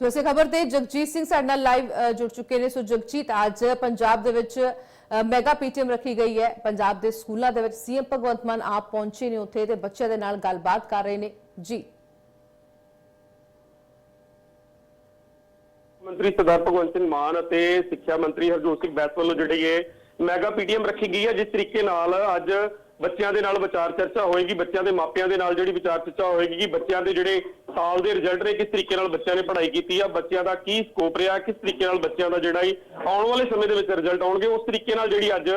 ਸੋ ਇਸੇ ਖਬਰ ਤੇ ਜਗਜੀਤ ਸਿੰਘ ਸਾਡੇ ਨਾਲ ਲਾਈਵ ਜੁੜ ਚੁੱਕੇ ਨੇ। ਸੋ ਜਗਜੀਤ, ਅੱਜ ਪੰਜਾਬ ਦੇ ਵਿੱਚ ਮੈਗਾ ਪੀਟੀਐਮ ਰੱਖੀ ਗਈ ਹੈ। ਪੰਜਾਬ ਦੇ ਸਕੂਲਾਂ ਦੇ ਵਿੱਚ ਸੀਐਮ ਭਗਵੰਤ ਮਾਨ ਆਪ ਪਹੁੰਚੇ ਨੇ ਉੱਥੇ ਤੇ ਬੱਚਿਆਂ ਦੇ ਨਾਲ ਗੱਲਬਾਤ ਕਰ ਰਹੇ ਨੇ। ਜੀ। ਮੰਤਰੀ ਸਰਦਾਰ ਭਗਵੰਤ ਸਿੰਘ ਮਾਨ ਅਤੇ ਸਿੱਖਿਆ ਮੰਤਰੀ ਹਰਜੋਤ ਸਿੰਘ ਬੈਂਸ ਵੱਲੋਂ ਜਿਹੜੀ ਇਹ ਮੈਗਾ ਪੀਟੀਐਮ ਰੱਖੀ ਗਈ ਹੈ, ਜਿਸ ਤਰੀਕੇ ਨਾਲ ਅੱਜ ਬੱਚਿਆਂ ਦੇ ਨਾਲ ਵਿਚਾਰ ਚਰਚਾ ਹੋਏਗੀ, ਬੱਚਿਆਂ ਦੇ ਮਾਪਿਆਂ ਦੇ ਨਾਲ ਜਿਹੜੀ ਵਿਚਾਰ ਚਰਚਾ ਹੋਏਗੀ ਕਿ ਬੱਚਿਆਂ ਦੇ ਜਿਹੜੇ ਸਾਲ ਦੇ ਰਿਜ਼ਲਟ ਨੇ, ਕਿਸ ਤਰੀਕੇ ਨਾਲ ਬੱਚਿਆਂ ਨੇ ਪੜ੍ਹਾਈ ਕੀਤੀ ਆ, ਬੱਚਿਆਂ ਦਾ ਕੀ ਸਕੋਪ ਰਿਹਾ, ਕਿਸ ਤਰੀਕੇ ਨਾਲ ਬੱਚਿਆਂ ਦਾ ਜਿਹੜਾ ਹੀ ਆਉਣ ਵਾਲੇ ਸਮੇਂ ਦੇ ਵਿੱਚ ਰਿਜ਼ਲਟ ਆਉਣਗੇ, ਉਸ ਤਰੀਕੇ ਨਾਲ ਜਿਹੜੀ ਅੱਜ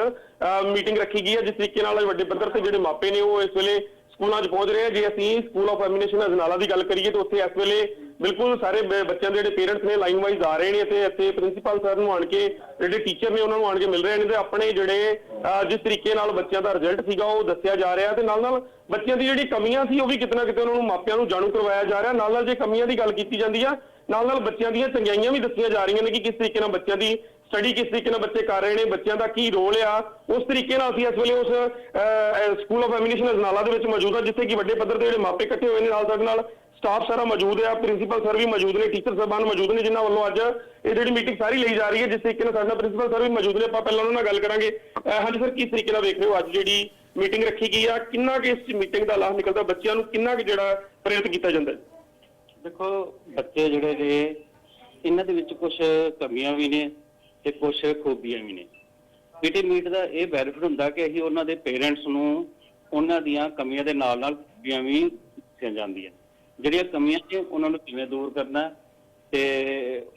ਮੀਟਿੰਗ ਰੱਖੀ ਗਈ ਹੈ ਜਿਸ ਤਰੀਕੇ ਨਾਲ ਵੱਡੇ ਪੱਧਰ ਤੇ ਜਿਹੜੇ ਮਾਪੇ ਨੇ ਉਹ ਇਸ ਵੇਲੇ ਸਕੂਲਾਂ 'ਚ ਪਹੁੰਚ ਰਹੇ ਆ। ਜੇ ਅਸੀਂ ਸਕੂਲ ਆਫ ਐਮੀਨੇਸ਼ਨ ਅਜਨਾਲਾ ਦੀ ਗੱਲ ਕਰੀਏ, ਤਾਂ ਉੱਥੇ ਇਸ ਵੇਲੇ ਬਿਲਕੁਲ ਸਾਰੇ ਬੱਚਿਆਂ ਦੇ ਜਿਹੜੇ ਪੇਰੈਂਟਸ ਨੇ ਲਾਈਨ ਵਾਈਜ਼ ਆ ਰਹੇ ਨੇ ਤੇ ਇੱਥੇ ਪ੍ਰਿੰਸੀਪਲ ਸਰ ਨੂੰ ਆਣ ਕੇ ਜਿਹੜੇ ਟੀਚਰ ਨੇ ਉਹਨਾਂ ਨੂੰ ਆਣ ਕੇ ਮਿਲ ਰਹੇ ਨੇ ਤੇ ਆਪਣੇ ਜਿਹੜੇ ਅਹ, ਜਿਸ ਤਰੀਕੇ ਨਾਲ ਬੱਚਿਆਂ ਦਾ ਰਿਜ਼ਲਟ ਸੀਗਾ ਉਹ ਦੱਸਿਆ ਜਾ ਰਿਹਾ ਤੇ ਨਾਲ ਨਾਲ ਬੱਚਿਆਂ ਦੀ ਜਿਹੜੀ ਕਮੀਆਂ ਸੀ ਉਹ ਵੀ ਕਿਤੇ ਨਾ ਕਿਤੇ ਉਹਨਾਂ ਨੂੰ ਮਾਪਿਆਂ ਨੂੰ ਜਾਣੂ ਕਰਵਾਇਆ ਜਾ ਰਿਹਾ। ਨਾਲ ਨਾਲ ਜੇ ਕਮੀਆਂ ਦੀ ਗੱਲ ਕੀਤੀ ਜਾਂਦੀ ਆ ਨਾਲ ਨਾਲ ਬੱਚਿਆਂ ਦੀਆਂ ਚੰਗਿਆਈਆਂ ਵੀ ਦੱਸੀਆਂ ਜਾ ਰਹੀਆਂ ਨੇ ਕਿ ਕਿਸ ਤਰੀਕੇ ਨਾਲ ਬੱਚਿਆਂ ਦੀ ਸਟੱਡੀ ਕਿਸ ਤਰੀਕੇ ਨਾਲ ਬੱਚੇ ਕਰ ਰਹੇ ਨੇ ਬੱਚਿਆਂ ਦਾ ਕੀ ਰੋਲ ਆ ਉਸ ਤਰੀਕੇ ਨਾਲ ਅਸੀਂ ਇਸ ਵੇਲੇ ਉਸ ਸਕੂਲ ਆਫ ਐਮੀਨੇਸ਼ਨ ਅਜਨਾਲਾ ਦੇ ਵਿੱਚ ਮੌਜੂਦ ਆ ਜਿੱਥੇ ਕਿ ਵੱਡੇ ਪੱਧਰ ਦੇ ਜਿਹੜੇ ਮਾਪੇ ਇਕੱਠੇ ਹੋਏ ਨੇ ਨਾਲ ਸਾਡੇ ਨਾਲ। ਸਟਾਫ ਸਾਰਾ ਮੌਜੂਦ ਹੈ ਪ੍ਰਿੰਸੀਪਲ ਸਰ ਵੀ ਮੌਜੂਦ ਨੇ ਟੀਚਰ ਸਾਹਿਬਾਨ ਮੌਜੂਦ ਨੇ ਜਿਨ੍ਹਾਂ ਵੱਲੋਂ ਅੱਜ ਇਹ ਜਿਹੜੀ ਮੀਟਿੰਗ ਸਾਰੀ ਲਈ ਜਾ ਰਹੀ ਹੈ, ਜਿਸ ਤਰੀਕੇ ਨਾਲ ਸਾਡਾ ਪ੍ਰਿੰਸੀਪਲ ਸਰ ਵੀ ਮੌਜੂਦ ਨੇ, ਆਪਾਂ ਪਹਿਲਾਂ ਉਹਨਾਂ ਨਾਲ ਗੱਲ ਕਰਾਂਗੇ। ਹਾਂਜੀ ਸਰ ਕਿਸ ਤਰੀਕੇ ਨਾਲ ਵੇਖ ਰਹੇ ਹੋ ਅੱਜ ਜਿਹੜੀ ਮੀਟਿੰਗ ਰੱਖੀ ਗਈ ਆ? ਕਿੰਨਾ ਕਿ ਇਸ ਮੀਟਿੰਗ ਦਾ ਲਾਭ ਨਿਕਲਦਾ ਬੱਚਿਆਂ ਨੂੰ? ਕਿੰਨਾ ਕਿ ਜਿਹੜਾ ਪ੍ਰੇਰਿਤ ਕੀਤਾ ਜਾਂਦਾ ਦੇਖੋ, ਬੱਚੇ ਜਿਹੜੇ ਨੇ, ਇਹਨਾਂ ਦੇ ਵਿੱਚ ਕੁਝ ਕਮੀਆਂ ਵੀ ਨੇ ਤੇ ਕੁਝ ਖੂਬੀਆਂ ਵੀ ਨੇ। ਪੀਟੀ ਮੀਟ ਦਾ ਇਹ ਬੈਨੀਫਿਟ ਹੁੰਦਾ ਕਿ ਅਸੀਂ ਉਹਨਾਂ ਦੇ ਪੇਰੈਂਟਸ ਨੂੰ ਉਹਨਾਂ ਦੀਆਂ ਕਮੀਆਂ ਦੇ ਨਾਲ ਨਾਲ ਖੂਬੀਆਂ ਵੀ ਦੱਸੀਆਂ ਜਾਂਦੀਆਂ। ਜਿਹੜੀਆਂ ਕਮੀਆਂ ਨੇ ਉਹਨਾਂ ਨੂੰ ਕਿਵੇਂ ਦੂਰ ਕਰਨਾ ਤੇ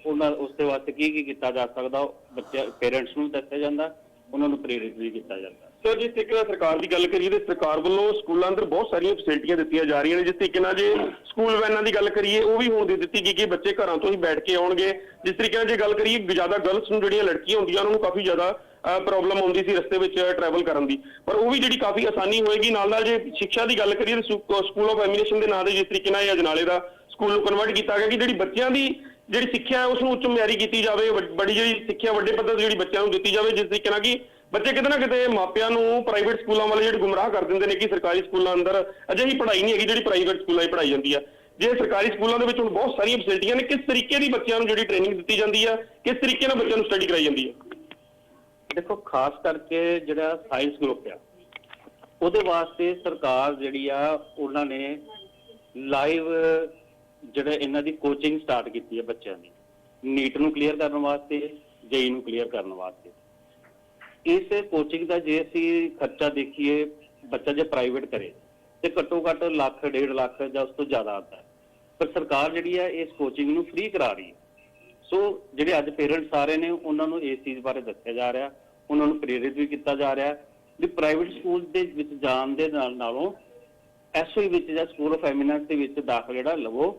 ਉਹਨਾਂ ਉਸ ਦੇ ਵਾਸਤੇ ਕੀ ਕੀ ਕੀਤਾ ਜਾ ਸਕਦਾ ਬੱਚੇ ਪੇਰੈਂਟਸ ਨੂੰ ਦੱਸਿਆ ਜਾਂਦਾ, ਉਹਨਾਂ ਨੂੰ ਪ੍ਰੇਰਿਤ ਵੀ ਕੀਤਾ ਜਾਂਦਾ। ਸਰ, ਜਿਸ ਤਰੀਕੇ ਨਾਲ ਸਰਕਾਰ ਦੀ ਗੱਲ ਕਰੀਏ ਤੇ ਸਰਕਾਰ ਵੱਲੋਂ ਸਕੂਲਾਂ ਅੰਦਰ ਬਹੁਤ ਸਾਰੀਆਂ ਫੈਸਿਲਿਟੀਆਂ ਦਿੱਤੀਆਂ ਜਾ ਰਹੀਆਂ ਨੇ, ਜਿਸ ਤਰੀਕੇ ਨਾਲ ਜੇ ਸਕੂਲ ਵੈਨਾਂ ਦੀ ਗੱਲ ਕਰੀਏ, ਉਹ ਵੀ ਹੁਣ ਦੇ ਦਿੱਤੀ ਗਈ ਕਿ ਬੱਚੇ ਘਰਾਂ ਤੋਂ ਹੀ ਬੈਠ ਕੇ ਆਉਣਗੇ। ਜਿਸ ਤਰੀਕੇ ਨਾਲ ਜੇ ਗੱਲ ਕਰੀਏ, ਜ਼ਿਆਦਾ ਗਰਲਸ ਨੂੰ ਜਿਹੜੀਆਂ ਲੜਕੀਆਂ ਹੁੰਦੀਆਂ, ਉਹਨਾਂ ਨੂੰ ਕਾਫੀ ਜ਼ਿਆਦਾ ਪ੍ਰੋਬਲਮ ਆਉਂਦੀ ਸੀ ਰਸਤੇ ਵਿੱਚ ਟਰੈਵਲ ਕਰਨ ਦੀ। ਪਰ ਉਹ ਵੀ ਜਿਹੜੀ ਕਾਫੀ ਆਸਾਨੀ ਹੋਏਗੀ ਨਾਲ ਨਾਲ ਜੇ ਸਿੱਖਿਆ ਦੀ ਗੱਲ ਕਰੀਏ, ਤਾਂ ਸਕੂਲ ਆਫ ਐਮੀਨੇਸ਼ਨ ਦੇ ਨਾਂ ਦੇ ਜਿਸ ਤਰੀਕੇ ਨਾਲ ਇਹ ਅਜਨਾਲੇ ਦਾ ਸਕੂਲ ਨੂੰ ਕਨਵਰਟ ਕੀਤਾ ਗਿਆ ਕਿ ਜਿਹੜੀ ਬੱਚਿਆਂ ਦੀ ਜਿਹੜੀ ਸਿੱਖਿਆ ਹੈ ਉਸ ਨੂੰ ਉੱਚ ਮਿਆਰੀ ਕੀਤੀ ਜਾਵੇ ਬੜੀ ਜਿਹੜੀ ਸਿੱਖਿਆ, ਵੱਡੇ ਪੱਧਰ ਤੇ ਜਿਹੜੀ ਬੱਚਿਆਂ ਨੂੰ ਦਿੱਤੀ ਜਾਵੇ, ਜਿਸ ਤਰੀਕੇ ਨਾਲ ਕਿ ਬੱਚੇ ਕਿਤੇ ਨਾ ਕਿਤੇ ਮਾਪਿਆਂ ਨੂੰ ਪ੍ਰਾਈਵੇਟ ਸਕੂਲਾਂ ਵਾਲੇ ਜਿਹੜੇ ਗੁੰਮਰਾਹ ਕਰ ਦਿੰਦੇ ਨੇ ਕਿ ਸਰਕਾਰੀ ਸਕੂਲਾਂ ਅੰਦਰ ਅਜਿਹੀ ਪੜ੍ਹਾਈ ਨਹੀਂ ਹੈਗੀ ਜਿਹੜੀ ਪ੍ਰਾਈਵੇਟ ਸਕੂਲਾਂ 'ਚ ਪੜ੍ਹਾਈ ਜਾਂਦੀ ਹੈ ਜੇ ਸਰਕਾਰੀ ਸਕੂਲਾਂ ਦੇ ਵਿੱਚ ਹੁਣ ਬਹੁਤ ਸਾਰੀਆਂ ਫੈਸਿਲਿਟੀਆਂ ਨੇ, ਕਿਸ ਤਰੀਕੇ ਦੀ ਬੱਚਿਆਂ ਨੂੰ ਜਿਹੜੀ ਟ੍ਰੇਨਿੰਗ ਦਿੱਤੀ ਜਾਂਦੀ ਹੈ ਕਿਸ ਤਰੀਕੇ ਨਾਲ ਬੱਚਿਆਂ ਨੂੰ ਸਟੱਡੀ ਕਰਾਈ ਜਾਂਦੀ ਹੈ ਦੇਖੋ, ਖਾਸ ਕਰਕੇ ਜਿਹੜਾ ਸਾਇੰਸ ਗਰੁੱਪ ਆ, ਉਹਦੇ ਵਾਸਤੇ ਸਰਕਾਰ ਜਿਹੜੀ ਆ, ਉਹਨਾਂ ਨੇ ਲਾਈਵ ਜਿਹੜਾ ਇਹਨਾਂ ਦੀ ਕੋਚਿੰਗ ਸਟਾਰਟ ਕੀਤੀ ਹੈ ਬੱਚਿਆਂ ਦੀ। ਨੀਟ ਨੂੰ ਕਲੀਅਰ ਕਰਨ ਵਾਸਤੇ, ਜੇਈ ਨੂੰ ਕਲੀਅਰ ਕਰਨ ਵਾਸਤੇ। ਇਸ ਕੋਚਿੰਗ ਦਾ ਜੇ ਅਸੀਂ ਖਰਚਾ ਦੇਖੀਏ, ਬੱਚਾ ਜੇ ਪ੍ਰਾਈਵੇਟ ਕਰੇ, ਤੇ ਘੱਟੋ ਘੱਟ ਲੱਖ, ਡੇਢ ਲੱਖ ਜਾਂ ਉਸ ਤੋਂ ਜ਼ਿਆਦਾ ਆਉਂਦਾ ਪਰ ਸਰਕਾਰ ਜਿਹੜੀ ਹੈ ਇਸ ਕੋਚਿੰਗ ਨੂੰ ਫ੍ਰੀ ਕਰਾ ਰਹੀ ਹੈ। ਸੋ ਜਿਹੜੇ ਅੱਜ ਪੇਰੈਂਟਸ ਆ ਰਹੇ ਨੇ, ਉਹਨਾਂ ਨੂੰ ਇਸ ਚੀਜ਼ ਬਾਰੇ ਦੱਸਿਆ ਜਾ ਰਿਹਾ। ਉਹਨਾਂ ਨੂੰ ਪ੍ਰੇਰਿਤ ਵੀ ਕੀਤਾ ਜਾ ਰਿਹਾ ਵੀ ਪ੍ਰਾਈਵੇਟ ਸਕੂਲ ਦੇ ਵਿੱਚ ਜਾਣ ਦੇ ਨਾਲ ਨਾਲੋਂ ਐਸਓਈ ਵਿੱਚ ਜਾਂ ਸਕੂਲ ਆਫ ਐਮੀਨੈਂਸ ਦੇ ਵਿੱਚ ਦਾਖਲ ਜਿਹੜਾ ਲਵੋ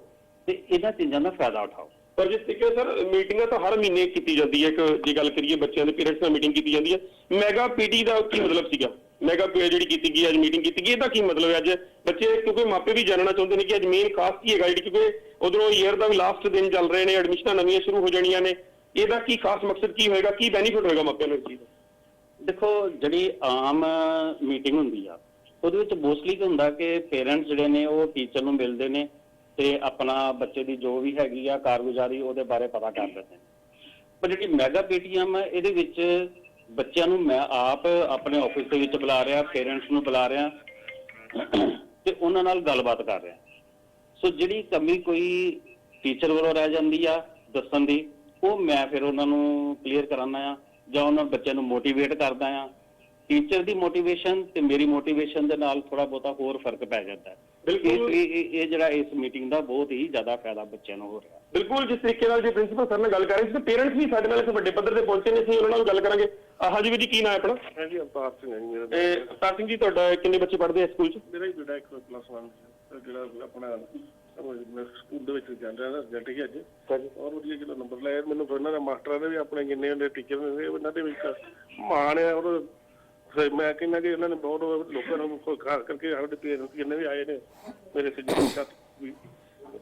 ਤੇ ਇਹਨਾਂ ਚੀਜ਼ਾਂ ਦਾ ਫਾਇਦਾ ਉਠਾਓ। ਪਰ ਜਿਸ ਤਰੀਕੇ ਸਰ ਮੀਟਿੰਗਾਂ ਤਾਂ ਹਰ ਮਹੀਨੇ ਕੀਤੀ ਜਾਂਦੀ ਹੈ। ਕਿ ਜੇ ਗੱਲ ਕਰੀਏ ਬੱਚਿਆਂ ਦੇ ਪੇਰੈਂਟਸ ਨਾਲ ਮੀਟਿੰਗ ਕੀਤੀ ਜਾਂਦੀ ਹੈ। ਮੈਗਾ ਪੀਟੀ ਦਾ ਕੀ ਮਤਲਬ ਸੀਗਾ? ਮੈਗਾ ਪੀ ਜਿਹੜੀ ਕੀਤੀ ਗਈ, ਅੱਜ ਮੀਟਿੰਗ ਕੀਤੀ ਗਈ, ਇਹਦਾ ਕੀ ਮਤਲਬ ਹੈ ਅੱਜ? ਬੱਚੇ ਕਿਉਂਕਿ ਮਾਪੇ ਵੀ ਜਾਣਨਾ ਚਾਹੁੰਦੇ ਨੇ ਕਿ ਅੱਜ ਮੇਨ ਖਾਸ ਕੀ ਹੈਗਾ, ਜਿਹੜੀ ਕਿਉਂਕਿ ਉਧਰੋਂ ਈਅਰ ਦਾ ਵੀ ਲਾਸਟ ਦਿਨ ਚੱਲ ਰਹੇ ਨੇ ਐਡਮਿਸ਼ਨਾਂ ਨਵੀਆਂ ਸ਼ੁਰੂ ਹੋ ਜਾਣੀਆਂ ਨੇ। ਇਹਦਾ ਕੀ ਖਾਸ ਮਕਸਦ ਕੀ ਹੋਏਗਾ? ਕੀ ਬੈਨੀਫਿਟ ਹੋਏਗਾ ਮਾਪਿਆਂ ਨੂੰ ਇਸ ਚੀਜ਼ ਦਾ? ਦੇਖੋ, ਜਿਹੜੀ ਆਮ ਮੀਟਿੰਗ ਹੁੰਦੀ ਆ, ਉਹਦੇ ਵਿੱਚ ਮੋਸਟਲੀ ਕੀ ਹੁੰਦਾ ਕਿ ਪੇਰੈਂਟਸ ਜਿਹੜੇ ਨੇ, ਉਹ ਟੀਚਰ ਨੂੰ ਮਿਲਦੇ ਨੇ ਤੇ ਆਪਣਾ ਬੱਚੇ ਦੀ ਜੋ ਵੀ ਹੈਗੀ ਆ ਕਾਰਗੁਜ਼ਾਰੀ, ਉਹਦੇ ਬਾਰੇ ਪਤਾ ਕਰ ਲੈਂਦੇ ਨੇ। ਪਰ ਜਿਹੜੀ ਮੈਗਾ ਪੀਟੀਐਮ ਆ, ਇਹਦੇ ਵਿੱਚ ਬੱਚਿਆਂ ਨੂੰ ਮੈਂ ਆਪ ਆਪਣੇ ਆਫਿਸ ਦੇ ਵਿੱਚ ਬੁਲਾ ਰਿਹਾ ਪੇਰੈਂਟਸ ਨੂੰ ਬੁਲਾ ਰਿਹਾ ਤੇ ਉਹਨਾਂ ਨਾਲ ਗੱਲਬਾਤ ਕਰ ਰਿਹਾ। ਸੋ ਜਿਹੜੀ ਕਮੀ ਕੋਈ ਟੀਚਰ ਵੱਲੋਂ ਰਹਿ ਜਾਂਦੀ ਆ ਦੱਸਣ ਦੀ, ਉਹ ਮੈਂ ਫਿਰ ਉਹਨਾਂ ਨੂੰ ਕਲੀਅਰ ਕਰਾਨਾ ਆ। ਜਾਂ ਉਹਨਾਂ ਬੱਚਿਆਂ ਨੂੰ ਮੋਟੀਵੇਟ ਕਰਦਾ ਆ ਟੀਚਰ ਦੀ ਮੋਟੀਵੇਸ਼ਨ ਤੇ ਮੇਰੀ ਮੋਟੀਵੇਸ਼ਨ ਦੇ ਨਾਲ ਥੋੜਾ ਬਹੁਤਾ ਹੋਰ ਫ਼ਰਕ ਪੈ ਜਾਂਦਾ ਹੈ। ਬਿਲਕੁਲ। ਇਹ ਜਿਹੜਾ ਇਸ ਮੀਟਿੰਗ ਦਾ ਬਹੁਤ ਹੀ ਜ਼ਿਆਦਾ ਫਾਇਦਾ ਬੱਚਿਆਂ ਨੂੰ ਹੋ ਰਿਹਾ। ਬਿਲਕੁਲ ਜਿਸ ਤਰੀਕੇ ਨਾਲ ਜੇ ਪ੍ਰਿੰਸੀਪਲ ਸਰ ਨਾਲ ਗੱਲ ਕਰ ਰਹੇ ਸੀ ਤੇ ਪੇਰੈਂਟਸ ਵੀ ਸਾਡੇ ਨਾਲ ਇਸ ਵੱਡੇ ਪੱਧਰ ਤੇ ਪਹੁੰਚੇ ਨੇ ਅਸੀਂ ਉਹਨਾਂ ਨਾਲ ਗੱਲ ਕਰਾਂਗੇ। ਆਹ ਹਾਂਜੀ ਵੀਰ ਜੀ ਕੀ ਨਾਮ ਹੈ ਆਪਣਾ? ਮੈਂ ਜੀ ਅਵਤਾਰ ਸਿੰਘ ਹੈ ਜੀ ਮੇਰਾ ਤੇ ਅਵਤਾਰ ਸਿੰਘ ਜੀ ਤੁਹਾਡਾ ਕਿੰਨੇ ਬੱਚੇ ਪੜ੍ਹਦੇ ਆ ਸਕੂਲ 'ਚ? ਮੇਰਾ ਹੀ ਬੇਟਾ ਇੱਕ ਪਲੱਸ 1 ਜਿਹੜਾ ਆਪਣਾ ਸਕੂਲ ਦੇ ਵਿੱਚ ਜਾਂਦਾ ਹੈ ਰਿਜ਼ਲਟ ਹੀ ਅੱਜ। ਔਰ ਵਧੀਆ ਜਿਹੜਾ ਨੰਬਰ ਲਾਇਆ ਮੈਨੂੰ ਫਿਰ ਇਹਨਾਂ ਦੇ ਮਾਸਟਰਾਂ ਦੇ ਵੀ ਆਪਣੇ ਜਿੰਨੇ ਉਹਦੇ ਟੀਚਰ ਨੇ ਉਹਨਾਂ ਦੇ ਵਿੱਚ ਮਾਣ ਹੈ। ਔਰ ਫਿਰ ਮੈਂ ਕਹਿੰਦਾ ਕਿ ਇਹਨਾਂ ਨੇ ਬਹੁਤ ਲੋਕਾਂ ਨੂੰ ਖਾਸ ਕਰਕੇ ਸਾਡੇ ਪੇਰੈਂਟਸ ਜਿੰਨੇ ਵੀ ਆਏ ਨੇ ਮੇਰੇ ਸੱਜਣ ਤੱਕ ਵੀ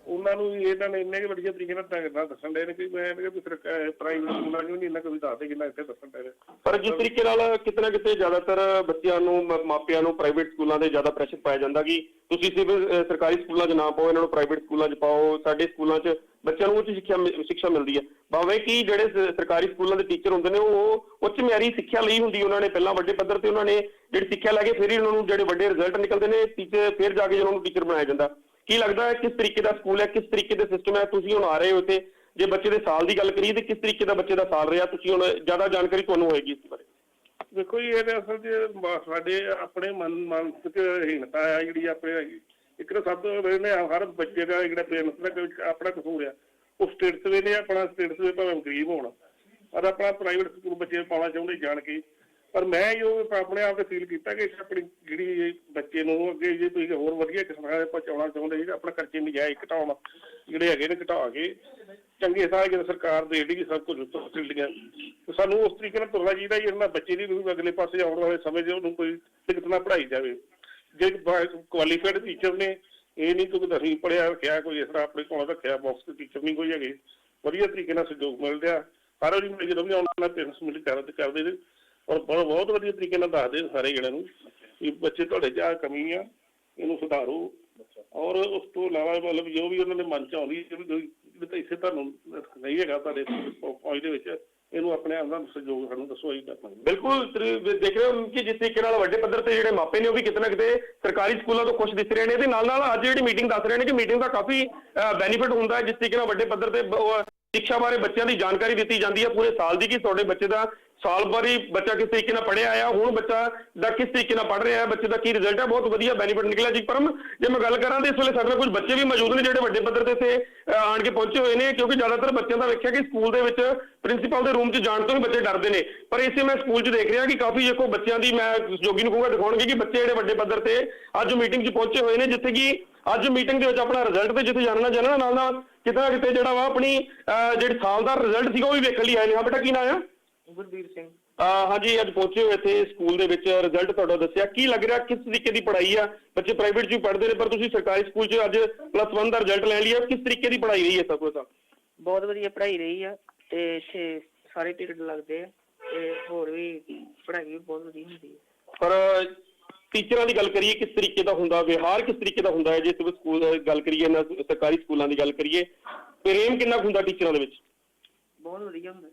ਉਹਨਾਂ ਨੂੰ ਇਹਨਾਂ ਨੇ ਇੰਨੇ ਕੁ ਵਧੀਆ ਤਰੀਕੇ ਨਾਲ ਢੰਗ ਦੱਸਣ ਦੇ ਨੇ ਕਿ ਮੈਂ ਇਹਨਾਂ ਕਿ ਪ੍ਰਾਈਵੇਟ ਸਕੂਲਾਂ ਨੂੰ ਨਹੀਂ ਇੰਨਾ ਕੋਈ ਦੱਸਦੇ ਜਿੰਨਾ ਇੱਥੇ ਦੱਸਣ ਦੇ ਪਰ ਜਿਸ ਤਰੀਕੇ ਨਾਲ ਕਿਤੇ ਕਿਤੇ ਜ਼ਿਆਦਾਤਰ ਬੱਚਿਆਂ ਨੂੰ ਮਾਪਿਆਂ ਨੂੰ ਪ੍ਰਾਈਵੇਟ ਸਕੂਲਾਂ ਦੇ ਜ਼ਿਆਦਾ ਪ੍ਰੈਸ਼ਰ ਪਾਇਆ ਜਾਂਦਾ ਕਿ ਤੁਸੀਂ ਸਿਰਫ ਸਰਕਾਰੀ ਸਕੂਲਾਂ 'ਚ ਨਾ ਪਾਓ, ਇਹਨਾਂ ਨੂੰ ਪ੍ਰਾਈਵੇਟ ਸਕੂਲਾਂ 'ਚ ਪਾਓ, ਸਾਡੇ ਸਕੂਲਾਂ 'ਚ ਬੱਚਿਆਂ ਨੂੰ ਉੱਚ ਸਿੱਖਿਆ ਸਿੱਖਿਆ ਮਿਲਦੀ ਹੈ। ਭਾਵੇਂ ਕਿ ਜਿਹੜੇ ਸਰਕਾਰੀ ਸਕੂਲਾਂ ਦੇ ਟੀਚਰ ਹੁੰਦੇ ਨੇ, ਉਹ ਉੱਚ ਮਿਆਰੀ ਸਿੱਖਿਆ ਲਈ ਹੁੰਦੀ ਉਹਨਾਂ ਨੇ, ਪਹਿਲਾਂ ਵੱਡੇ ਪੱਧਰ ਤੇ ਉਹਨਾਂ ਨੇ ਜਿਹੜੀ ਸਿੱਖਿਆ ਲੈ ਕੇ ਫਿਰ ਹੀ ਉਹਨਾਂ ਨੂੰ ਜਿਹੜੇ ਵੱਡੇ ਰਿਜ਼ਲਟ ਨਿਕਲਦੇ ਨੇ ਟੀਚਰ ਫਿਰ ਜਾ ਕੇ ਉਹਨਾਂ ਨੂੰ ਟੀਚਰ ਬਣਾਇਆ ਜਾਂਦਾ। ਕੀ ਲੱਗਦਾ ਹੈ ਕਿਸ ਤਰੀਕੇ ਦਾ ਸਕੂਲ ਹੈ, ਕਿਸ ਤਰੀਕੇ ਦੇ ਸਿਸਟਮ ਹੈ? ਤੁਸੀਂ ਹੁਣ ਆ ਰਹੇ ਹੋ ਤੇ ਜੇ ਬੱਚੇ ਦੇ ਸਾਲ ਦੀ ਗੱਲ ਕਰੀਏ ਤੇ ਕਿਸ ਤਰੀਕੇ ਦਾ ਬੱਚੇ ਦਾ ਸਾਲ ਰਿਹਾ? ਤੁਸੀਂ ਹੁਣ ਜ਼ਿਆਦਾ ਜਾਣਕਾਰੀ ਤੁਹਾਨੂੰ ਹੋਏਗੀ ਇਸ ਬਾਰੇ। ਦੇਖੋ ਜੀ, ਇਹਦੇ ਅਸਲ 'ਚ ਸਾਡੇ ਆਪਣੇ ਮਨ ਮਾਨਸਿਕ ਹੀਨਤਾ ਆ ਜਿਹੜੀ ਆਪਣੇ ਹੈਗੀ। ਇੱਕ ਤਾਂ ਸਭ ਤੋਂ ਵੇਨੇ ਹਰ ਬੱਚੇ ਦਾ ਜਿਹੜਾ ਪੇਰੈਂਟਸ ਦਾ ਆਪਣਾ ਕਸੂਰ ਆ। ਉਹ ਸਟੇਟਸ ਵੇਨੇ ਆਪਣਾ ਸਟੇਟਸ ਵੇ ਭਾਵੇਂ ਗਰੀਬ ਹੋਣ। ਪਰ ਆਪਣਾ ਪ੍ਰਾਈਵੇਟ ਸਕੂਲ ਬੱਚੇ ਪਾਉਣਾ ਚਾਹੁੰਦੇ ਜਾਣ ਕੇ। ਪਰ ਮੈਂ ਜੋ ਆਪਣੇ ਆਪ ਤੇ ਫੀਲ ਕੀਤਾ ਕਿ ਆਪਣੀ ਜਿਹੜੀ ਬੱਚੇ ਨੂੰ ਅੱਗੇ ਜੇ ਤੁਸੀਂ ਹੋਰ ਵਧੀਆ ਕਿਸਮ ਦੇ ਪਹੁੰਚਾਉਣਾ ਚਾਹੁੰਦੇ ਜੀ ਆਪਣੇ ਖਰਚੇ ਨਜਾਇਜ਼ ਘਟਾਉਣ ਜਿਹੜੇ ਹੈਗੇ ਨੇ ਘਟਾ ਕੇ ਚੰਗੇ ਸਾਹ ਕਿ ਸਰਕਾਰ ਦੇ ਜਿਹੜੀ ਸਭ ਕੁਝ ਫੈਸਿਲਿਟੀਆਂ ਸਾਨੂੰ ਉਸ ਤਰੀਕੇ ਨਾਲ ਤੁਰਨਾ ਚਾਹੀਦਾ ਜੀ ਇਹਨਾਂ ਬੱਚੇ ਦੀ ਵੀ ਅਗਲੇ ਪਾਸੇ ਆਉਣ ਵਾਲੇ ਸਮੇਂ 'ਚ ਉਹਨੂੰ ਕੋਈ ਦਿੱਕਤ ਨਾ ਪੜਾਈ ਜਾਵੇ। ਜੇ ਕੁਆਲੀਫਾਈਡ ਟੀਚਰ ਨੇ, ਇਹ ਨਹੀਂ ਕਿ ਅਸੀਂ ਪੜਿਆ ਰੱਖਿਆ, ਕੋਈ ਇਸ ਤਰ੍ਹਾਂ ਆਪਣੇ ਕੋਲ ਰੱਖਿਆ ਬਾਕਸ ਟੀਚਰ ਨਹੀਂ ਕੋਈ ਹੈਗੇ। ਵਧੀਆ ਤਰੀਕੇ ਨਾਲ ਸਹਿਯੋਗ ਮਿਲ ਰਿਹਾ। ਹਰ ਵਾਰੀ ਜਦੋਂ ਵੀ ਆਉਣਾ ਪੇਰੈਂਟਸ ਮਿਲ ਕਰਦੇ ਕਰਦੇ ਨੇ ਔਰ ਬਹੁਤ ਵਧੀਆ ਤਰੀਕੇ ਨਾਲ ਦੱਸਦੇ ਸਾਰੇ ਜਣਿਆਂ ਨੂੰ ਕਿ ਬੱਚੇ ਤੁਹਾਡੇ 'ਚ ਆਹ ਕਮੀ ਆ, ਇਹਨੂੰ ਸੁਧਾਰੋ। ਔਰ ਉਸ ਤੋਂ ਇਲਾਵਾ ਮਤਲਬ ਜੋ ਵੀ ਉਹਨਾਂ ਦੇ ਮਨ 'ਚ ਆਉਂਦੀ ਹੈ ਤਾਂ ਇੱਥੇ ਤੁਹਾਨੂੰ ਨਹੀਂ ਹੈਗਾ ਤੁਹਾਡੇ ਪੁਆਇੰਟ ਦੇ ਵਿੱਚ, ਇਹਨੂੰ ਆਪਣੇ ਆਪ ਦਾ ਸਹਿਯੋਗ ਸਾਨੂੰ ਦੱਸੋ, ਅਸੀਂ ਕਰਨਾ ਬਿਲਕੁਲ ਦੇਖ ਰਹੇ ਹੋ ਕਿ ਜਿਸ ਤਰੀਕੇ ਨਾਲ ਵੱਡੇ ਪੱਧਰ ਤੇ ਜਿਹੜੇ ਮਾਪੇ ਨੇ, ਉਹ ਵੀ ਕਿਤੇ ਨਾ ਕਿਤੇ ਸਰਕਾਰੀ ਸਕੂਲਾਂ ਤੋਂ ਖੁਸ਼ ਦਿਸ ਰਹੇ ਨੇ ਤੇ ਨਾਲ ਨਾਲ ਅੱਜ ਜਿਹੜੀ ਮੀਟਿੰਗ ਦੱਸ ਰਹੇ ਨੇ ਕਿ ਮੀਟਿੰਗ ਦਾ ਕਾਫੀ ਬੈਨੀਫਿਟ ਹੁੰਦਾ ਹੈ, ਜਿਸ ਤਰੀਕੇ ਨਾਲ ਵੱਡੇ ਪੱਧਰ ਤੇ ਬ- ਸਿੱਖਿਆ ਬਾਰੇ ਬੱਚਿਆਂ ਦੀ ਜਾਣਕਾਰੀ ਦਿੱਤੀ ਜਾਂਦੀ ਹੈ ਪੂਰੇ ਸਾਲ ਦੀ ਕਿ ਤੁਹਾਡੇ ਬੱਚੇ ਦਾ ਸਾਲ ਭਰ ਹੀ ਬੱਚਾ ਕਿਸ ਤਰੀਕੇ ਨਾਲ ਪੜ੍ਹਿਆ ਆ ਹੁਣ ਬੱਚਾ ਦਾ ਕਿਸ ਤਰੀਕੇ ਨਾਲ ਪੜ੍ਹ ਰਿਹਾ ਹੈ ਬੱਚੇ ਦਾ ਕੀ ਰਿਜ਼ਲਟ ਹੈ ਬਹੁਤ ਵਧੀਆ ਬੈਨੀਫਿਟ ਨਿਕਲਿਆ ਜੀ। ਪਰਮ ਜੇ ਮੈਂ ਗੱਲ ਕਰਾਂ ਤੇ ਇਸ ਵੇਲੇ ਸਾਡੇ ਨਾਲ ਕੁਝ ਬੱਚੇ ਵੀ ਮੌਜੂਦ ਨੇ ਜਿਹੜੇ ਵੱਡੇ ਪੱਧਰ ਤੇ ਇੱਥੇ ਆਣ ਕੇ ਪਹੁੰਚੇ ਹੋਏ ਨੇ ਕਿਉਂਕਿ ਜ਼ਿਆਦਾਤਰ ਬੱਚਿਆਂ ਦਾ ਵੇਖਿਆ ਕਿ ਸਕੂਲ ਦੇ ਵਿੱਚ ਪ੍ਰਿੰਸੀਪਲ ਦੇ ਰੂਮ 'ਚ ਜਾਣ ਤੋਂ ਹੀ ਬੱਚੇ ਡਰਦੇ ਨੇ। ਪਰ ਇਸੇ ਮੈਂ ਸਕੂਲ 'ਚ ਦੇਖ ਰਿਹਾ ਕਿ ਕਾਫੀ ਦੇਖੋ ਬੱਚਿਆਂ ਦੀ ਮੈਂ ਜੋਗੀ ਨੂੰ ਕਹੂੰਗਾ ਦਿਖਾਉਣਗੇ ਕਿ ਬੱਚੇ ਜਿਹੜੇ ਵੱਡੇ ਪੱਧਰ ਤੇ ਅੱਜ ਮੀਟਿੰਗ 'ਚ ਪਹੁੰਚੇ ਹੋਏ ਨੇ ਜਿੱਥੇ ਕਿ ਅੱਜ ਮੀਟਿੰਗ ਦੇ ਵਿੱਚ ਆਪਣਾ ਰਿਜ਼ਲਟ ਤੇ ਜਿੱਥੇ ਜਾਣਨਾ ਜਾਣਨਾ ਨਾਲ ਨਾਲ ਕਿਤੇ ਨਾ ਕਿਤੇ ਜਿਹੜਾ ਵਾ ਆਪਣੀ ਅ, ਜਿਹੜੀ ਸਾਲ ਦਾ ਰਿਜ਼ਲਟ ਸੀਗਾ ਉਹ ਵੀ ਵੇਖਣ ਲਈ ਆਏ ਨੇ। ਹਾਂ ਬੇਟਾ ਕੀ ਨਾਂ ਆ? ਗੁਰਬੀਰ ਸਿੰਘ। ਹਾਂਜੀ ਅੱਜ ਪਹੁੰਚੇ ਹੋਏ ਇੱਥੇ ਸਕੂਲ ਦੇ ਵਿੱਚ। ਰਿਜ਼ਲਟ ਤੁਹਾਡਾ ਦੱਸਿਆ। ਕੀ ਲੱਗ ਰਿਹਾ? ਕਿਸ ਤਰੀਕੇ ਦੀ ਪੜ੍ਹਾਈ ਆ? ਬੱਚੇ ਪ੍ਰਾਈਵੇਟ 'ਚ ਪੜ੍ਹਦੇ ਨੇ ਪਰ ਤੁਸੀਂ ਸਰਕਾਰੀ ਸਕੂਲ 'ਚ ਅੱਜ ਪਲੱਸ 1 ਦਾ ਰਿਜ਼ਲਟ ਲੈ ਲਿਆ ਕਿਸ ਤਰੀਕੇ ਦੀ ਪੜ੍ਹਾਈ ਰਹੀ ਹੈ ਸਭ ਕੁਝ ਬਹੁਤ ਵਧੀਆ ਪੜ੍ਹਾਈ ਰਹੀ ਆ ਤੇ ਇੱਥੇ ਸਾਰੇ ਪੀਰੀਅਡ ਲੱਗਦੇ ਆ ਤੇ ਹੋਰ ਵੀ ਪੜ੍ਹਾਈ ਵੀ ਬਹੁਤ ਵਧੀਆ ਹੁੰਦੀ ਹੈ ਪਰ ਟੀਚਰਾਂ ਦੀ ਗੱਲ ਕਰੀਏ ਕਿਸ ਤਰੀਕੇ ਦਾ ਹੁੰਦਾ? ਵਿਹਾਰ ਕਿਸ ਤਰੀਕੇ ਦਾ ਹੁੰਦਾ ਹੈ? ਜੇ ਤੁਸੀਂ ਸਕੂਲ ਗੱਲ ਕਰੀਏ ਨਾ ਸਰਕਾਰੀ ਸਕੂਲਾਂ ਦੀ ਗੱਲ ਕਰੀਏ ਪ੍ਰੇਮ ਕਿੰਨਾ ਹੁੰਦਾ ਟੀਚਰਾਂ ਦੇ ਵਿੱਚ? ਬਹੁਤ ਵਧੀਆ ਹੁੰਦਾ।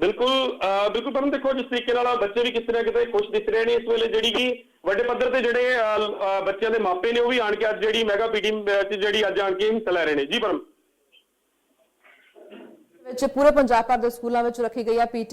ਬਿਲਕੁਲ ਬਿਲਕੁਲ ਪਰਮ ਦੇਖੋ ਜਿਸ ਤਰੀਕੇ ਨਾਲ ਬੱਚੇ ਵੀ ਕਿਤੇ ਨਾ ਕਿਤੇ ਖੁਸ਼ ਦਿਖ ਰਹੇ ਨੇ ਇਸ ਵੇਲੇ, ਜਿਹੜੀ ਕਿ ਵੱਡੇ ਪੱਧਰ ਤੇ ਜਿਹੜੇ ਬੱਚਿਆਂ ਦੇ ਮਾਪੇ ਨੇ ਉਹ ਵੀ ਆਣ ਕੇ ਅੱਜ ਜਿਹੜੀ ਮੈਗਾ ਪੀਟੀਐਮ ਚ ਜਿਹੜੀ ਅੱਜ ਆਣ ਕੇ ਹਿੱਸਾ ਲੈ ਰਹੇ ਨੇ। ਜੀ ਪਰਮ। ਵਿੱਚ ਪੂਰੇ ਪੰਜਾਬ ਭਰ ਦੇ ਸਕੂਲਾਂ ਵਿੱਚ ਰੱਖੀ ਗਈ ਹੈ ਪੀਟੀ